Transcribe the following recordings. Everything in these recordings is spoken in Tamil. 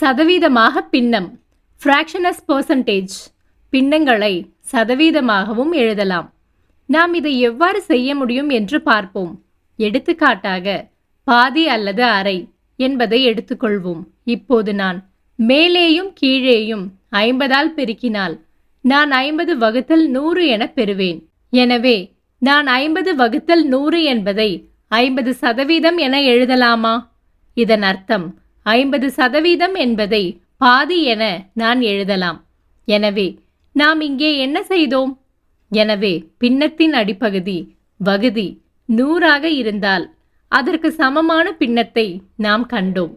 சதவீதமாக பின்னம். ஃப்ராக்ஷனஸ் பர்சன்டேஜ் பின்னங்களை சதவீதமாகவும் எழுதலாம். நாம் இதை எவ்வாறு செய்ய முடியும் என்று பார்ப்போம். எடுத்துக்காட்டாக பாதி அல்லது அரை என்பதை எடுத்துக்கொள்வோம். இப்போது நான் மேலேயும் கீழேயும் ஐம்பதால் பெருக்கினால் நான் ஐம்பது வகுத்தல் நூறு என பெறுவேன். எனவே நான் ஐம்பது வகுத்தல் நூறு என்பதை ஐம்பது சதவீதம் என எழுதலாமா? இதன் அர்த்தம் ஐம்பது சதவீதம் என்பதை பாதி என நான் எழுதலாம். எனவே நாம் இங்கே என்ன செய்தோம்? எனவே பின்னத்தின் அடிப்பகுதி வகுதி நூறாக இருந்தால் அதற்கு சமமான பின்னத்தை நாம் கண்டோம்.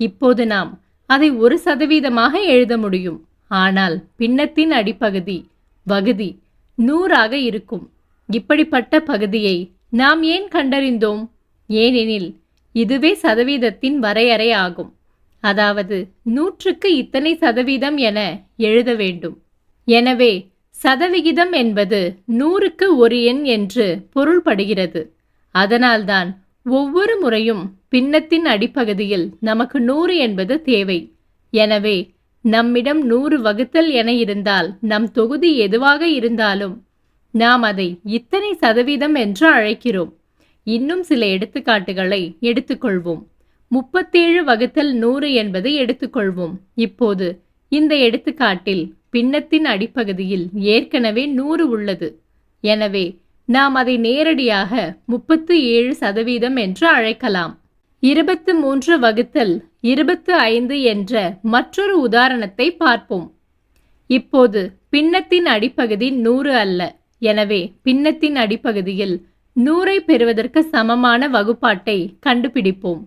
இப்போது நாம் அதை ஒரு சதவீதமாக எழுத முடியும். ஆனால் பின்னத்தின் அடிப்பகுதி வகுதி நூறாக இருக்கும். இப்படிப்பட்ட பகுதியை நாம் ஏன் கண்டறிந்தோம்? ஏனெனில் இதுவே சதவீதத்தின் வரையறை ஆகும். அதாவது நூற்றுக்கு இத்தனை சதவீதம் என எழுத வேண்டும். எனவே சதவிகிதம் என்பது நூறுக்கு ஒரு எண் என்று பொருள்படுகிறது. அதனால்தான் ஒவ்வொரு முறையும் பின்னத்தின் அடிப்பகுதியில் நமக்கு நூறு என்பது தேவை. எனவே நம்மிடம் நூறு வகுத்தல் என இருந்தால் நம் தொகுதி எதுவாக இருந்தாலும் நாம் அதை இத்தனை சதவீதம் என்று அழைக்கிறோம். இன்னும் சில எடுத்துக்காட்டுகளை எடுத்துக்கொள்வோம். முப்பத்தேழு வகுத்தல் நூறு என்பதை எடுத்துக்கொள்வோம். இப்போது இந்த எடுத்துக்காட்டில் பின்னத்தின் அடிப்பகுதியில் ஏற்கனவே நூறு உள்ளது. எனவே நாம் அதை நேரடியாக முப்பத்து ஏழு சதவீதம் என்று அழைக்கலாம். இருபத்து மூன்று வகுத்தல் இருபத்து ஐந்து என்ற மற்றொரு உதாரணத்தை பார்ப்போம். இப்போது பின்னத்தின் அடிப்பகுதி நூறு அல்ல. எனவே பின்னத்தின் அடிப்பகுதியில் நூறை பெறுவதற்கு சமமான வகுப்பாட்டை கண்டுபிடிப்போம்.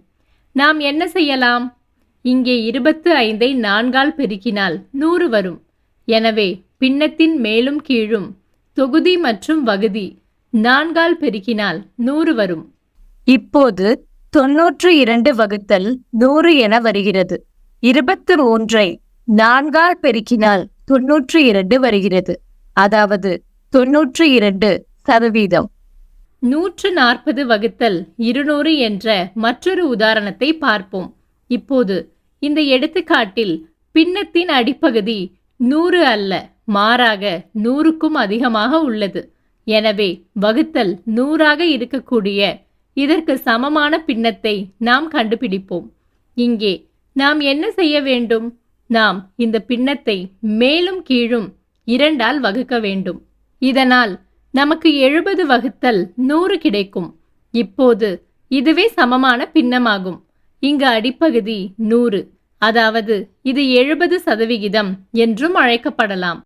நாம் என்ன செய்யலாம்? இங்கே இருபத்து ஐந்தை நான்கால் பெருக்கினால் நூறு வரும். எனவே பின்னத்தின் மேலும் கீழும் தொகுதி மற்றும் வகுதி நான்கால் பெருக்கினால் நூறு வரும். இப்போது தொன்னூற்று இரண்டு வகுத்தல் நூறு என வருகிறது. இருபத்து மூன்றை நான்கால் பெருக்கினால் தொன்னூற்று இரண்டு வருகிறது. அதாவது தொன்னூற்று இரண்டு சதவீதம். நூற்று நாற்பது வகுத்தல் இருநூறு என்ற மற்றொரு உதாரணத்தை பார்ப்போம். இப்போது இந்த எடுத்துக்காட்டில் பின்னத்தின் அடிப்பகுதி நூறு அல்ல மாறாக நூறுக்கும் அதிகமாக உள்ளது. எனவே வகுத்தல் நூறாக இருக்கக்கூடிய இதற்கு சமமான பின்னத்தை நாம் கண்டுபிடிப்போம். இங்கே நாம் என்ன செய்ய வேண்டும்? நாம் இந்த பின்னத்தை மேலும் கீழும் இரண்டால் வகுக்க வேண்டும். இதனால் நமக்கு எழுபது வகுத்தல் நூறு கிடைக்கும். இப்போது இதுவே சமமான பின்னமாகும். இங்கு அடிப்பகுதி நூறு. அதாவது இது எழுபது சதவிகிதம் என்றும் அழைக்கப்படலாம்.